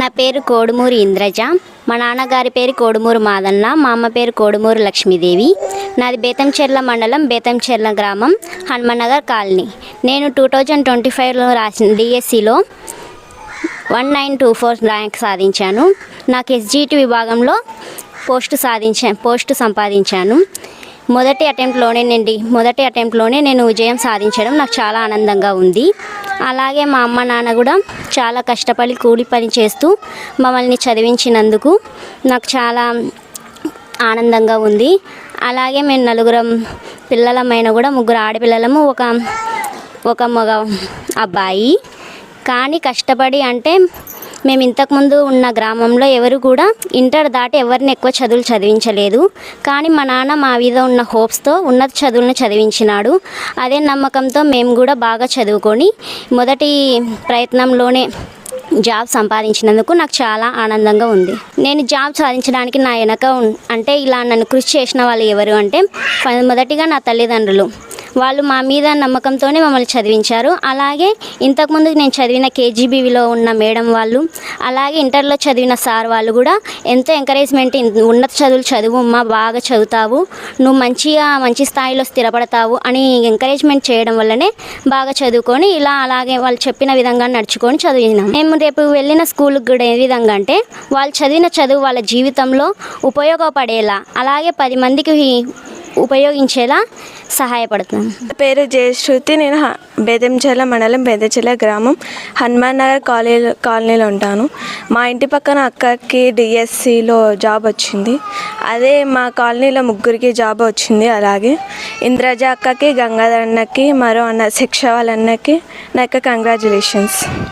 నా పేరు కోడుమూరి ఇంద్రజ. మా నాన్నగారి పేరు కోడుమూరు మాదన్న. మా అమ్మ పేరు కోడుమూరు లక్ష్మీదేవి. నాది బేతంచెర్ల మండలం బేతంచెర్ల గ్రామం హనుమన్నగర్ కాలనీ. నేను టూ థౌజండ్ ట్వంటీ ఫైవ్లో రాసిన డిఎస్సిలో one nine two four rank సాధించాను. నాకు ఎస్జిటి విభాగంలో పోస్టు సాధించా పోస్టు సంపాదించాను. మొదటి అటెంప్ట్లోనే నేను మొదటి అటెంప్ట్లోనే నేను విజయం సాధించడం నాకు చాలా ఆనందంగా ఉంది. అలాగే మా అమ్మ నాన్న కూడా చాలా కష్టపడి కూలి పని చేస్తూ మమ్మల్ని చదివించినందుకు నాకు చాలా ఆనందంగా ఉంది. అలాగే మేము నలుగురం పిల్లలమైన కూడా ముగ్గురు ఆడపిల్లలము ఒక ఒక మగ అబ్బాయి. కానీ కష్టపడి అంటే మేము ఇంతకుముందు ఉన్న గ్రామంలో ఎవరు కూడా ఇంటర్ దాటి ఎవరిని ఎక్కువ చదువులు చదివించలేదు. కానీ మా నాన్న మా మీద ఉన్న హోప్స్తో ఉన్నత చదువులను చదివించినాడు. అదే నమ్మకంతో మేము కూడా బాగా చదువుకొని మొదటి ప్రయత్నంలోనే జాబ్ సంపాదించినందుకు నాకు చాలా ఆనందంగా ఉంది. నేను జాబ్ సాధించడానికి నా వెనక అంటే ఇలా నన్ను కృషి చేసిన వాళ్ళు ఎవరు అంటే మొదటిగా నా తల్లిదండ్రులు. వాళ్ళు మా మీద నమ్మకంతోనే మమ్మల్ని చదివించారు. అలాగే ఇంతకుముందు నేను చదివిన కేజీబీవీలో ఉన్న మేడం వాళ్ళు అలాగే ఇంటర్లో చదివిన సార్ వాళ్ళు కూడా ఎంతో ఎంకరేజ్మెంట్ ఉన్నత చదువులు చదువు అమ్మా బాగా చదువుతావు. నువ్వు మంచిగా మంచి స్థాయిలో స్థిరపడతావు అని ఎంకరేజ్మెంట్ చేయడం వల్లనే బాగా చదువుకొని ఇలా అలాగే వాళ్ళు చెప్పిన విధంగా నడుచుకొని చదివినాం. మేము రేపు వెళ్ళిన స్కూల్కి కూడా ఏ విధంగా అంటే వాళ్ళు చదివిన చదువు వాళ్ళ జీవితంలో ఉపయోగపడేలా అలాగే పది మందికి ఉపయోగించేలా సహాయపడుతుంది. పేరు జయశ్రుతి. నేను హ- బేదంచెల మండలం బేదంచెల గ్రామం హనుమాన్ నగర్ కాలనీ కాలనీలో ఉంటాను. మా ఇంటి పక్కన అక్కకి డిఎస్సిలో జాబ్ వచ్చింది. అదే మా కాలనీలో ముగ్గురికి జాబ్ వచ్చింది అలాగే. ఇంద్రజ అక్కకి గంగాధర్ అన్నకి మరో అన్న శిక్ష వాళ్ళ అన్నకి నా యొక్క కంగ్రాచులేషన్స్